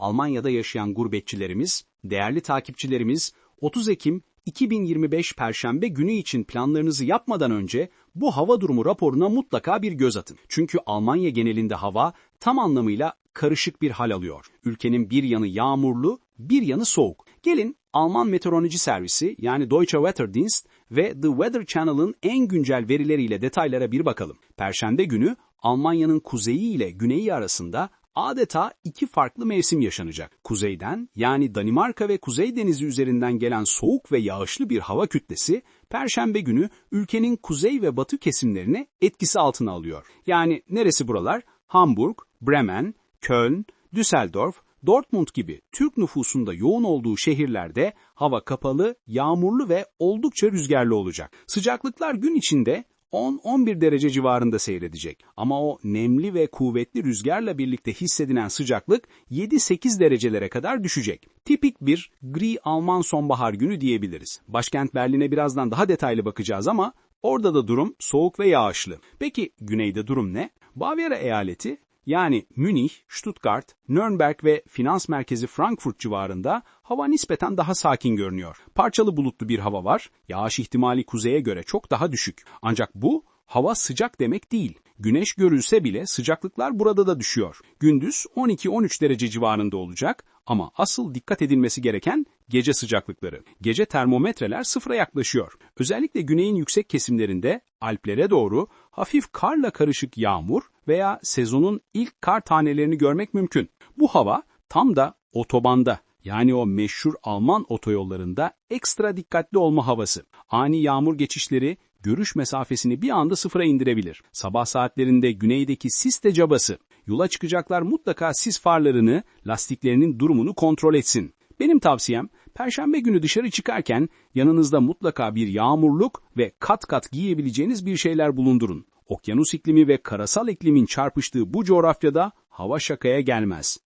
Almanya'da yaşayan gurbetçilerimiz, değerli takipçilerimiz 30 Ekim 2025 Perşembe günü için planlarınızı yapmadan önce bu hava durumu raporuna mutlaka bir göz atın. Çünkü Almanya genelinde hava tam anlamıyla karışık bir hal alıyor. Ülkenin bir yanı yağmurlu, bir yanı soğuk. Gelin Alman Meteoroloji Servisi yani Deutsche Wetterdienst ve The Weather Channel'ın en güncel verileriyle detaylara bir bakalım. Perşembe günü Almanya'nın kuzeyi ile güneyi arasında adeta iki farklı mevsim yaşanacak. Kuzeyden yani Danimarka ve Kuzey Denizi üzerinden gelen soğuk ve yağışlı bir hava kütlesi Perşembe günü ülkenin kuzey ve batı kesimlerini etkisi altına alıyor. Yani neresi buralar? Hamburg, Bremen, Köln, Düsseldorf, Dortmund gibi Türk nüfusunda yoğun olduğu şehirlerde hava kapalı, yağmurlu ve oldukça rüzgarlı olacak. Sıcaklıklar gün içinde 10-11 derece civarında seyredecek. Ama o nemli ve kuvvetli rüzgarla birlikte hissedilen sıcaklık 7-8 derecelere kadar düşecek. Tipik bir gri Alman sonbahar günü diyebiliriz. Başkent Berlin'e birazdan daha detaylı bakacağız ama orada da durum soğuk ve yağışlı. Peki güneyde durum ne? Bavyera eyaleti yani Münih, Stuttgart, Nürnberg ve finans merkezi Frankfurt civarında hava nispeten daha sakin görünüyor. Parçalı bulutlu bir hava var, yağış ihtimali kuzeye göre çok daha düşük. Ancak bu hava sıcak demek değil. Güneş görülse bile sıcaklıklar burada da düşüyor. Gündüz 12-13 derece civarında olacak ama asıl dikkat edilmesi gereken gece sıcaklıkları. Gece termometreler sıfıra yaklaşıyor. Özellikle güneyin yüksek kesimlerinde Alplere doğru hafif karla karışık yağmur veya sezonun ilk kar tanelerini görmek mümkün. Bu hava tam da otobanda yani o meşhur Alman otoyollarında ekstra dikkatli olma havası. Ani yağmur geçişleri görüş mesafesini bir anda sıfıra indirebilir. Sabah saatlerinde güneydeki sis de cabası. Yola çıkacaklar mutlaka sis farlarını, lastiklerinin durumunu kontrol etsin. Benim tavsiyem Perşembe günü dışarı çıkarken yanınızda mutlaka bir yağmurluk ve kat kat giyebileceğiniz bir şeyler bulundurun. Okyanus iklimi ve karasal iklimin çarpıştığı bu coğrafyada hava şakaya gelmez.